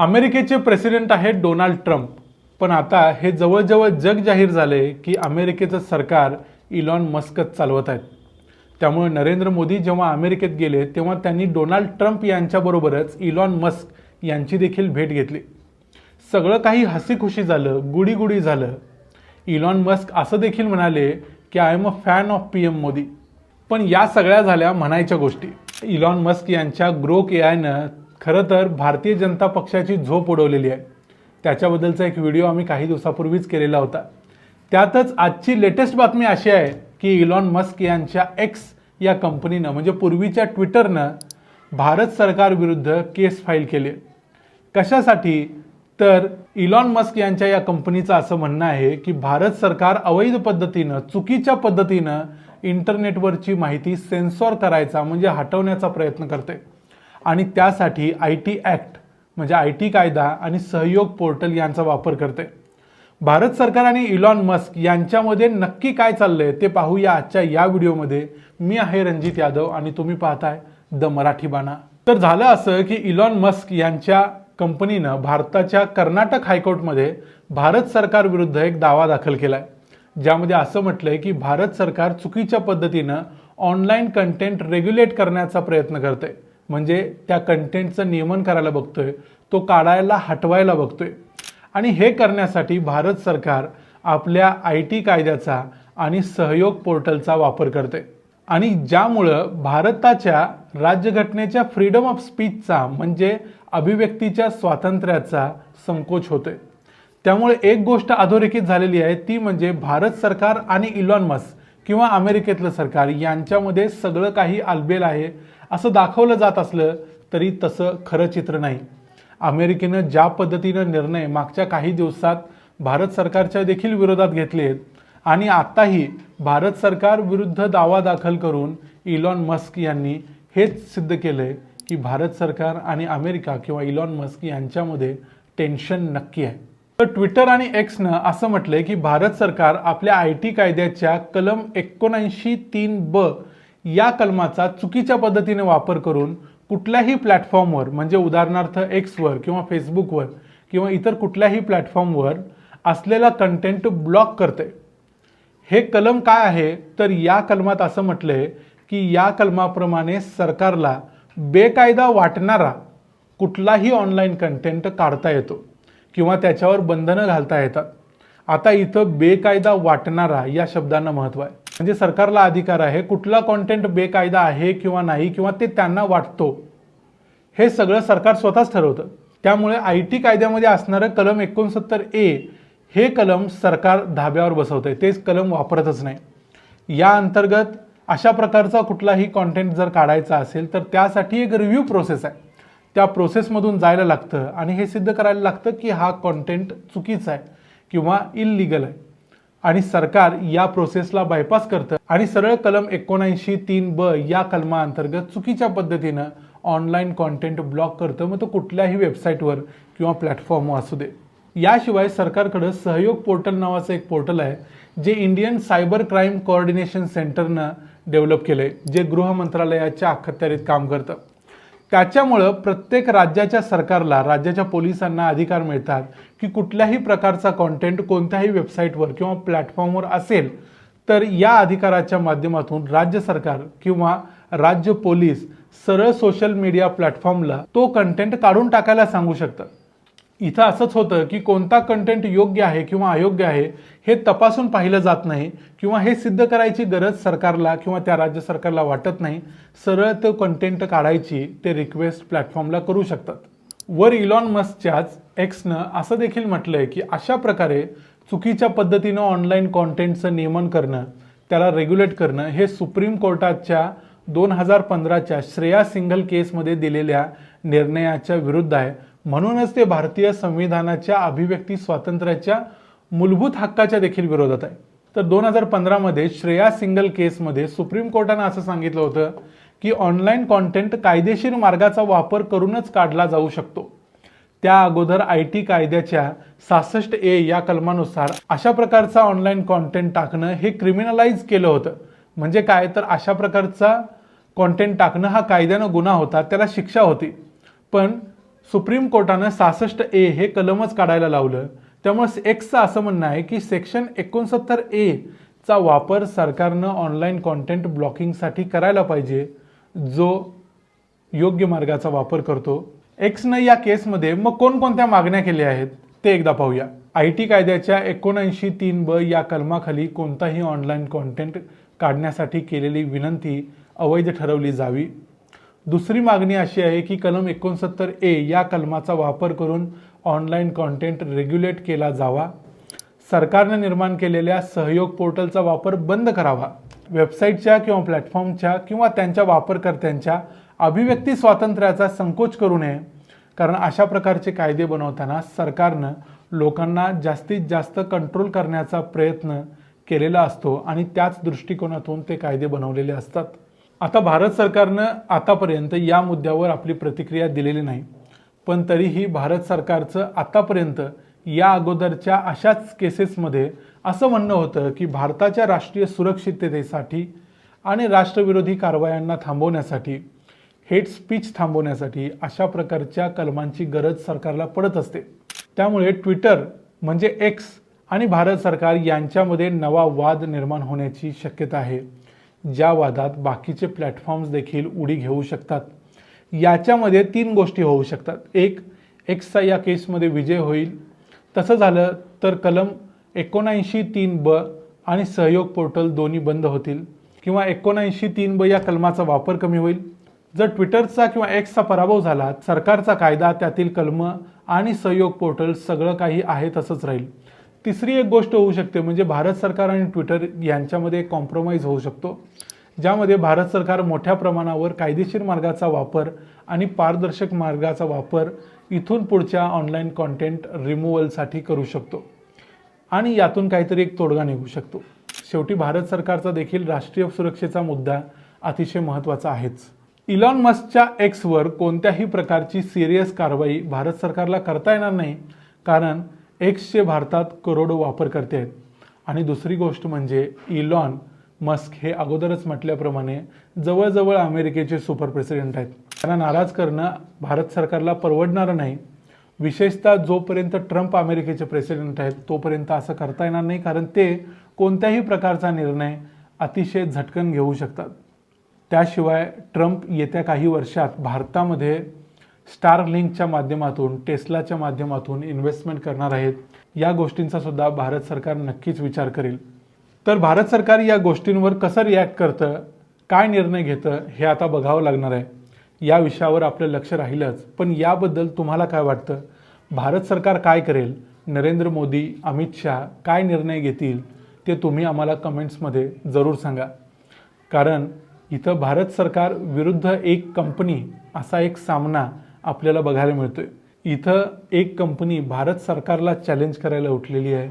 अमेरिकेचे प्रेसिडेंट आहेत Donald Trump. पण आता हे जवळजवळ जग जाहीर झाले की अमेरिकेचं सरकार इलॉन मस्कच चालवत आहेत. त्यामुळे नरेंद्र मोदी जेव्हा अमेरिकेत गेले तेव्हा त्यांनी डोनाल्ड ट्रम्प यांच्याबरोबरच इलॉन मस्क यांची देखील भेट घेतली. सगळं काही हसीखुशी झालं गुडीगुडी झालं. इलॉन मस्क असं देखील म्हणाले की I am a fan of P M Modi. पण या सगळ्या झाल्या म्हणायच्या गोष्टी. इलॉन मस्क यांच्या ग्रोक ए आयनं खरं तर भारतीय जनता पक्षाची झोप उडवलेली आहे. त्याच्याबद्दलचा एक व्हिडिओ आम्ही काही दिवसापूर्वीच केलेला होता. त्यातच आजची लेटेस्ट बातमी अशी आहे की इलॉन मस्क यांच्या एक्स या कंपनीनं म्हणजे पूर्वीच्या ट्विटरनं भारत सरकारविरुद्ध केस फाईल केली. कशासाठी? तर इलॉन मस्क यांच्या या कंपनीचं असं म्हणणं आहे की भारत सरकार अवैध पद्धतीनं चुकीच्या पद्धतीनं इंटरनेटवरची माहिती सेन्सॉर करायचा म्हणजे हटवण्याचा प्रयत्न करते आणि त्यासाठी आय टी ॲक्ट म्हणजे आय टी कायदा आणि सहयोग पोर्टल यांचा वापर करते. भारत सरकार आणि इलॉन मस्क यांच्यामध्ये नक्की काय चाललंय ते पाहूया आजच्या या व्हिडिओमध्ये. मी आहे रणजित यादव आणि तुम्ही पाहताय द मराठी बाणा. तर झालं असं की इलॉन मस्क यांच्या कंपनीनं भारताच्या कर्नाटक हायकोर्टमध्ये भारत सरकारविरुद्ध एक दावा दाखल केलाय. ज्यामध्ये असं म्हटलंय की भारत सरकार चुकीच्या पद्धतीनं ऑनलाईन कंटेंट रेग्युलेट करण्याचा प्रयत्न करते. म्हणजे त्या कंटेंटचं नियमन करायला बघतोय तो काढायला हटवायला बघतोय. आणि हे करण्यासाठी भारत सरकार आपल्या आय टी कायद्याचा आणि सहयोग पोर्टलचा वापर करते. आणि ज्यामुळं भारताच्या राज्यघटनेच्या फ्रीडम ऑफ स्पीचचा म्हणजे अभिव्यक्तीच्या स्वातंत्र्याचा संकोच होतोय. त्यामुळे एक गोष्ट अधोरेखित झालेली आहे ती म्हणजे भारत सरकार आणि इलॉन मस्क किंवा अमेरिकेतलं सरकार यांच्यामध्ये सगळं काही आलबेल आहे. असं दाखवलं जात असलं तरी तसं खरं चित्र नाही. अमेरिकेनं ज्या पद्धतीनं निर्णय मागच्या काही दिवसात भारत सरकारच्या देखील विरोधात घेतले आहेत आणि आत्ताही भारत सरकार विरुद्ध दावा दाखल करून इलॉन मस्क यांनी हेच सिद्ध केलंय की भारत सरकार आणि अमेरिका किंवा इलॉन मस्क यांच्यामध्ये टेन्शन नक्की आहे. तर ट्विटर आणि एक्सनं असं म्हटलंय की भारत सरकार आपल्या आय टी कायद्याच्या कलम एकोणऐंशी तीन ब या कलमाचा चुकीच्या पद्धतीने वापर करून कुठल्याही प्लॅटफॉर्मवर म्हणजे उदाहरणार्थ एक्सवर किंवा फेसबुकवर किंवा इतर कुठल्याही प्लॅटफॉर्मवर असलेला कंटेंट ब्लॉक करते. हे कलम काय आहे? तर या कलमात असं म्हटलंय की या कलमाप्रमाणे सरकारला बेकायदा वाटणारा कुठलाही ऑनलाईन कंटेंट काढता येतो किंवा त्याच्यावर बंधनं घालता येतात. आता इथं बेकायदा वाटणारा या शब्दांना महत्त्व आहे. म्हणजे सरकारला अधिकार आहे कुठला कॉन्टेंट बेकायदा आहे किंवा नाही किंवा ते त्यांना वाटतो हे सगळं सरकार स्वतःच ठरवतं. त्यामुळे आय टी कायद्यामध्ये असणारं कलम एकोणसत्तर ए हे कलम सरकार धाब्यावर बसवतंय. तेच कलम वापरतच नाही. या अंतर्गत अशा प्रकारचा कुठलाही कॉन्टेंट जर काढायचा असेल तर त्यासाठी एक रिव्ह्यू प्रोसेस आहे. त्या प्रोसेसमधून जायला लागतं आणि हे सिद्ध करायला लागतं की हा कॉन्टेंट चुकीचा आहे किंवा इललिगल आहे. आणि सरकार या प्रोसेसला बायपास करतं. आणि सरळ कलम एकोणऐंशी तीन ब या कलमाअंतर्गत चुकीच्या पद्धतीनं ऑनलाईन कॉन्टेंट ब्लॉक करतं. मग तो कुठल्याही वेबसाईटवर किंवा प्लॅटफॉर्मवर असू दे. याशिवाय सरकारकडं सहयोग पोर्टल नावाचं एक पोर्टल आहे जे इंडियन सायबर क्राईम कोऑर्डिनेशन सेंटरनं डेव्हलप केलं आहे जे गृह मंत्रालयाच्या अखत्यारीत काम करतं. त्याच्यामुळं प्रत्येक राज्याच्या सरकारला राज्याच्या पोलिसांना अधिकार मिळतात की कुठल्याही प्रकारचा कॉन्टेंट कोणत्याही वेबसाईटवर किंवा प्लॅटफॉर्मवर असेल तर या अधिकाराच्या माध्यमातून राज्य सरकार किंवा राज्य पोलीस सरळ सोशल मीडिया प्लॅटफॉर्मला तो कंटेंट काढून टाकायला सांगू शकतात इथं असंच होतं की कोणता कंटेंट योग्य आहे किंवा अयोग्य आहे हे तपासून पाहिलं जात नाही किंवा हे सिद्ध करायची गरज सरकारला किंवा त्या राज्य सरकारला वाटत नाही सरळ तो कंटेंट काढायची ते रिक्वेस्ट प्लॅटफॉर्मला करू शकतात. वर इलॉन मस्कच्याच एक्सनं असं देखील म्हटलं आहे की अशा प्रकारे चुकीच्या पद्धतीनं ऑनलाईन कॉन्टेंटचं नियमन करणं त्याला रेग्युलेट करणं हे सुप्रीम कोर्टाच्या दोन हजार पंधराच्या श्रेया सिंगल केसमध्ये दिलेल्या निर्णयाच्या विरुद्ध आहे. म्हणूनच ते भारतीय संविधानाच्या अभिव्यक्ती स्वातंत्र्याच्या मूलभूत हक्काच्या देखील विरोधात आहे. तर दोन हजार पंधरामध्ये श्रेया सिंगल केसमध्ये सुप्रीम कोर्टानं असं सांगितलं होतं की ऑनलाईन कॉन्टेंट कायदेशीर मार्गाचा वापर करूनच काढला जाऊ शकतो. त्या अगोदर आय टी कायद्याच्या सहासष्ट ए या कलमानुसार अशा प्रकारचा ऑनलाईन कॉन्टेंट टाकणं हे क्रिमिनलाइज केलं होतं. म्हणजे काय? तर अशा प्रकारचा कॉन्टेंट टाकणं हा कायद्यानं गुन्हा होता त्याला शिक्षा होती. पण सुप्रीम कोर्टानं सहासष्ट ए हे कलमच काढायला लावलं. त्यामुळे एक्सचं असं म्हणणं आहे की सेक्शन एकोणसत्तर ए चा वापर सरकारनं ऑनलाईन कॉन्टेंट ब्लॉकिंगसाठी करायला पाहिजे जो योग्य मार्गाचा वापर करतो. एक्सनं या केसमध्ये मग कोणकोणत्या मागण्या केल्या आहेत ते एकदा पाहूया. आय टी कायद्याच्या एकोणऐंशी तीन ब या कलमाखाली कोणताही ऑनलाईन कॉन्टेंट काढण्यासाठी केलेली विनंती अवैध ठरवली जावी. दुसरी मागणी अशी आहे की कलम एकोणसत्तर ए या कलमाचा वापर करून ऑनलाईन कॉन्टेंट रेग्युलेट केला जावा. सरकारने निर्माण केलेल्या सहयोग पोर्टलचा वापर बंद करावा. वेबसाईटच्या किंवा प्लॅटफॉर्मच्या किंवा त्यांच्या वापरकर्त्यांच्या अभिव्यक्ती स्वातंत्र्याचा संकोच करू नये. कारण अशा प्रकारचे कायदे बनवताना सरकारनं लोकांना जास्तीत जास्त कंट्रोल करण्याचा प्रयत्न केलेला असतो आणि त्याच दृष्टिकोनातून ते कायदे बनवलेले असतात. आता भारत सरकारनं आतापर्यंत या मुद्द्यावर आपली प्रतिक्रिया दिलेली नाही. पण तरीही भारत सरकारचं आतापर्यंत या अगोदरच्या अशाच केसेसमध्ये असं म्हणणं होतं की भारताच्या राष्ट्रीय सुरक्षिततेसाठी आणि राष्ट्रविरोधी कारवायांना थांबवण्यासाठी हेट स्पीच थांबवण्यासाठी अशा प्रकारच्या कलमांची गरज सरकारला पडत असते. त्यामुळे ट्विटर म्हणजे एक्स आणि भारत सरकार यांच्यामध्ये नवा वाद निर्माण होण्याची शक्यता आहे. ज्या वादात बाकीचे प्लॅटफॉर्म्स देखील उडी घेऊ शकतात. याच्यामध्ये तीन गोष्टी होऊ शकतात. एक एक्सचा या केसमध्ये विजय होईल. तसं झालं तर कलम एकोणऐंशी तीन ब आणि सहयोग पोर्टल दोन्ही बंद होतील किंवा एकोणऐंशी तीन ब या कलमाचा वापर कमी होईल. जर ट्विटरचा किंवा एक्सचा पराभव झाला सरकारचा कायदा त्यातील कलम आणि सहयोग पोर्टल सगळं काही आहे तसंच राहील. तिसरी एक गोष्ट होऊ शकते म्हणजे भारत सरकार आणि ट्विटर यांच्यामध्ये कॉम्प्रोमाइज होऊ शकतो ज्यामध्ये भारत सरकार मोठ्या प्रमाणावर कायदेशीर मार्गाचा वापर आणि पारदर्शक मार्गाचा वापर इथून पुढच्या ऑनलाईन कॉन्टेंट रिमूव्हलसाठी करू शकतो. आणि यातून काहीतरी एक तोडगा निघू शकतो. शेवटी भारत सरकारचा देखील राष्ट्रीय सुरक्षेचा मुद्दा अतिशय महत्त्वाचा आहेच. इलॉन मस्कच्या एक्सवर कोणत्याही प्रकारची सिरियस कारवाई भारत सरकारला करता येणार नाही कारण एक्सचे भारतात करोडो वापरकर्ते आहेत. आणि दुसरी गोष्ट म्हणजे इलॉन मस्क हे अगोदरच म्हटल्याप्रमाणे जवळजवळ अमेरिकेचे सुपर प्रेसिडेंट आहेत. त्यांना नाराज करणं भारत सरकारला परवडणारं नाही. विशेषतः जोपर्यंत ट्रम्प अमेरिकेचे प्रेसिडेंट आहेत तोपर्यंत असं करता येणार नाही कारण ते कोणत्याही प्रकारचा निर्णय अतिशय झटकन घेऊ शकतात. त्याशिवाय ट्रम्प येत्या काही वर्षात भारतामध्ये स्टार लिंकच्या माध्यमातून टेस्लाच्या माध्यमातून इन्व्हेस्टमेंट करणार आहेत. या गोष्टींचा सुद्धा भारत सरकार नक्कीच विचार करेल. तर भारत सरकार या गोष्टींवर कसं रिॲक्ट करतं काय निर्णय घेतं हे आता बघावं लागणार आहे. या विषयावर आपलं लक्ष राहीलच. पण याबद्दल तुम्हाला काय वाटतं? भारत सरकार काय करेल? नरेंद्र मोदी अमित शहा काय निर्णय घेतील? ते तुम्ही आम्हाला कमेंट्समध्ये जरूर सांगा. कारण इथं भारत सरकार विरुद्ध एक कंपनी असा एक सामना आपल्याला बघायला मिळतोय. इथं एक कंपनी भारत सरकारला चॅलेंज करायला उठलेली आहे.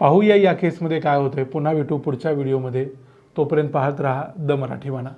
पाहूया या केसमध्ये काय होतंय. पुन्हा भेटू पुढच्या व्हिडिओमध्ये तोपर्यंत पाहत राहा द मराठी म्हणा